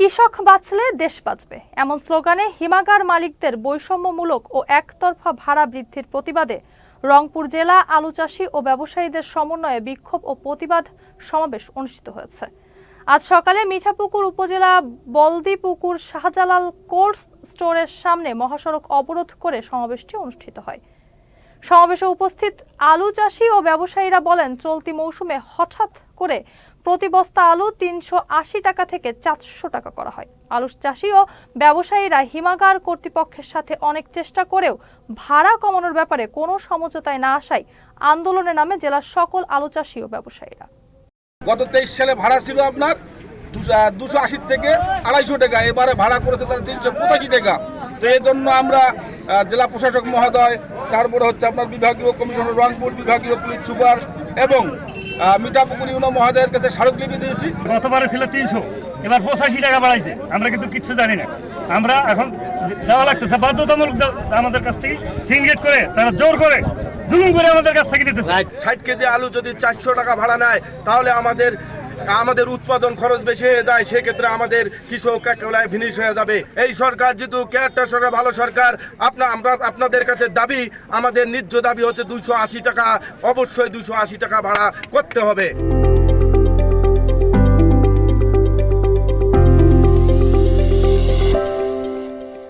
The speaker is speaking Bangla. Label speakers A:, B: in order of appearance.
A: কৃষক বাঁচলে দেশ বাঁচবে। এমন স্লোগানে হিমাগার মালিকদের বৈষম্যমূলক ও একতরফা ভাড়া বৃদ্ধির প্রতিবাদে রংপুর জেলা আলু চাষী ও ব্যবসায়ীদের সমন্বয়ে বিক্ষোভ ও প্রতিবাদ সমাবেশ অনুষ্ঠিত হয়েছে। আজ সকালে মিঠাপুকুর উপজেলা বলদিপুকুর শাহজালাল কোল্ড স্টোরের সামনে মহাসড়ক অবরোধ করে সমাবেশটি অনুষ্ঠিত হয়। সমাবেশে উপস্থিত আলু চাষি ও ব্যবসায়ীরা বলেন, চলতি মৌসুমে হঠাৎ করে প্রতি বস্তা আলু তিনশো আশি টাকা থেকে চারশো টাকা করা হয়। আলু চাষি ও ব্যবসায়ীরা হিমাগার কর্তৃপক্ষের সাথে অনেক চেষ্টা করেও ভাড়া কমানোর ব্যাপারে কোনো সমঝোতায় না আসায় আন্দোলনের নামে জেলার সকল আলু চাষি ও ব্যবসায়ীরা।
B: গত তেইশ সালে ভাড়া ছিল আপনার দুশো আশি থেকে আড়াইশো টাকা, এবারে ভাড়া করেছে তারা তিনশো পঁচাশি টাকা। তো এই জন্য আমরা জেলা প্রশাসক মহোদয়, তারপরে হচ্ছে আপনার বিভাগীয় কমিশনার, রংপুর বিভাগীয় পুলিশ সুপার এবং মিঠাপুকুর ইউনো মহাদয়ের কাছে স্মারকলিপি দিয়েছি।
C: গতবারে ছিল তিনশো, এবার পঁচাশি টাকা বাড়াইছে। আমরা কিন্তু কিচ্ছু জানি না। আমরা এখন দেওয়া লাগতেছে, বাধ্যতামূলক আমাদের কাছ থেকে সিঙ্গেট করে, তারা জোর করে জুলুম করে আমাদের কাছ থেকে নিতেছে।
D: ষাট কেজি আলু যদি চারশো টাকা ভাড়া নেয় তাহলে আমাদের আমাদের উৎপাদন খরচ বেশি হয়ে যায় সেক্ষেত্রে আমাদের কৃষক একেবারে ফিনিশ হয়ে যাবে। এই সরকার যেহেতু কেয়ারটা সরকার ভালো সরকার আপনার আমরা আপনাদের কাছে দাবি আমাদের ন্যায্য দাবি হচ্ছে দুশো আশি টাকা অবশ্যই দুশো আশি টাকা ভাড়া করতে হবে।